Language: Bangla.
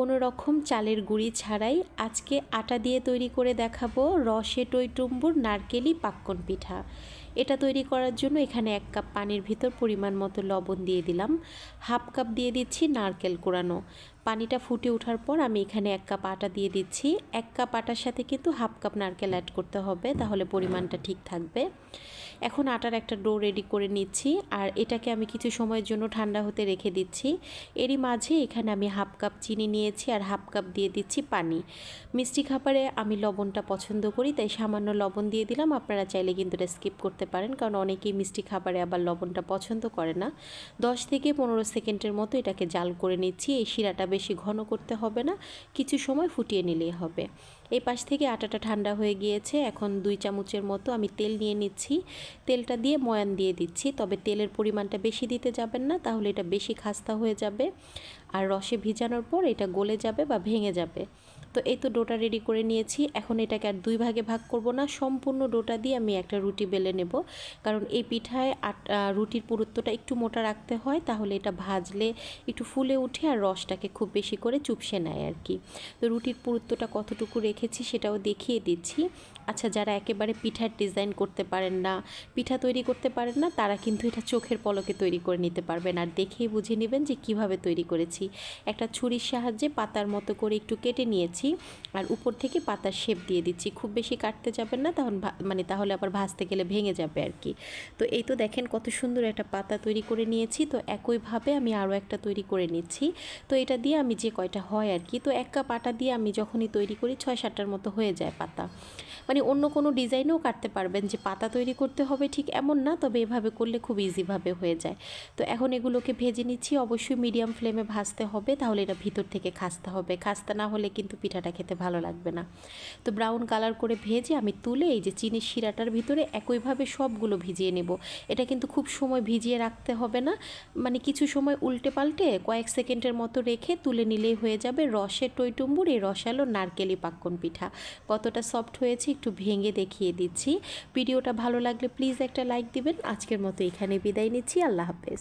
কোনো রকম চালের গুঁড়ি ছাড়াই আজকে আটা দিয়ে তৈরি করে দেখাবো রসে টইটুম্বুর নারকেলি পাক্কন পিঠা। এটা তৈরি করার জন্য এখানে এক কাপ পানির ভিতর পরিমাণ মতো লবণ দিয়ে দিলাম। হাফ কাপ দিয়ে দিচ্ছি নারকেল কোরানো। পানিটা ফুটে ওঠার পর আমি এখানে এক কাপ আটা দিয়ে দিচ্ছি। এক কাপ আটার সাথে কিন্তু হাফ কাপ নারকেল অ্যাড করতে হবে, তাহলে পরিমাণটা ঠিক থাকবে। এখন আটার একটা ডো রেডি করে নিচ্ছি আর এটাকে আমি কিছু সময়ের জন্য ঠান্ডা হতে রেখে দিচ্ছি। এরই মাঝে এখানে আমি হাফ কাপ চিনি নিয়েছি আর হাফ কাপ দিয়ে দিচ্ছি পানি। মিষ্টি খাবারে আমি লবণটা পছন্দ করি, তাই সামান্য লবণ দিয়ে দিলাম। আপনারা চাইলে কিন্তু এটা স্কিপ করতে পারেন, কারণ অনেকেই মিষ্টি খাবারে আবার লবণটা পছন্দ করে না। দশ থেকে পনেরো সেকেন্ডের মতো এটাকে জাল করে নিচ্ছি। এই শিরাটা বেশি ঘন করতে হবে না, কিছু সময় ফুটিয়ে নিলেই হবে। এই পাশ থেকে আটাটা ঠান্ডা হয়ে গিয়েছে, এখন দুই চামচের মতো আমি তেল নিয়ে নিচ্ছি। তেলটা দিয়ে ময়ান দিয়ে দিচ্ছি, তবে তেলের পরিমাণটা বেশি দিতে যাবেন না, তাহলে এটা বেশি খাস্তা হয়ে যাবে। আর রসে ভিজানোর পর এটা গলে যাবে বা ভেঙে যাবে। তো এই তো ডোটা রেডি করে নিয়েছি। এখন এটাকে আর দুই ভাগে ভাগ করব না, সম্পূর্ণ ডোটা দিয়ে আমি একটা রুটি বেলে নেব। কারণ এই পিঠায় রুটির পুরুত্বটা একটু মোটা রাখতে হয়, তাহলে এটা ভাজলে একটু ফুলে উঠে আর রসটাকে খুব বেশি করে চুপসে নেয় আর কি। তো রুটির পুরুত্বটা কতটুকু রেখেছি সেটাও দেখিয়ে দিচ্ছি। আচ্ছা যারা একেবারে পিঠার ডিজাইন করতে পারেন না, পিঠা তৈরি করতে পারেন না, তারা কিন্তু এটা চোখের পলকে তৈরি করে নিতে পারবেন। আর দেখেই বুঝে নেবেন যে কীভাবে তৈরি করেছি। একটা ছুরির সাহায্যে পাতার মতো করে একটু কেটে নিয়েছি। আর উপর থেকে পাতার শেপ দিয়ে দিচ্ছি। খুব বেশি কাটতে যাবেন না, তখন মানে তাহলে আবার ভাজতে গেলে ভেঙে যাবে আর কি। তো এই তো দেখেন কত সুন্দর একটা পাতা তৈরি করে নিয়েছি। তো একইভাবে আমি আরও একটা তৈরি করে নিচ্ছি। তো এটা দিয়ে আমি যে কয়টা হয় আর কি, তো এক কাপ আটা দিয়ে আমি যখনই তৈরি করি ছয় সাতটার মতো হয়ে যায় পাতা। মানে অন্য কোনো ডিজাইনেও কাটতে পারবেন যে পাতা তৈরি করতে হবে ঠিক এমন না, তবে এভাবে করলে খুব ইজিভাবে হয়ে যায়। তো এখন এগুলোকে ভেজে নিচ্ছি। অবশ্যই মিডিয়াম ফ্লেমে ভাজতে হবে, তাহলে এটা ভিতর থেকে খাসতে হবে। খাস্তা না হলে কিন্তু পিঠাটা খেতে ভালো লাগবে না। তো ব্রাউন কালার করে ভেজে আমি তুলে এই যে চিনির শিরাটার ভিতরে একইভাবে সবগুলো ভিজিয়ে নেব। এটা কিন্তু খুব সময় ভিজিয়ে রাখতে হবে না। মানে কিছু সময় উল্টে পাল্টে কয়েক সেকেন্ডের মতো রেখে তুলে নিলেই হয়ে যাবে রসের টইটুম্বুর, এই রসালো নারকেলি পাক্কন পিঠা। কতটা সফট হয়েছে একটু ভেঙে দেখিয়ে দিচ্ছি। ভিডিওটা ভালো লাগলে প্লিজ একটা লাইক দিবেন। আজকের মতো এখানে বিদায় নিচ্ছি। আল্লাহ হাফেজ।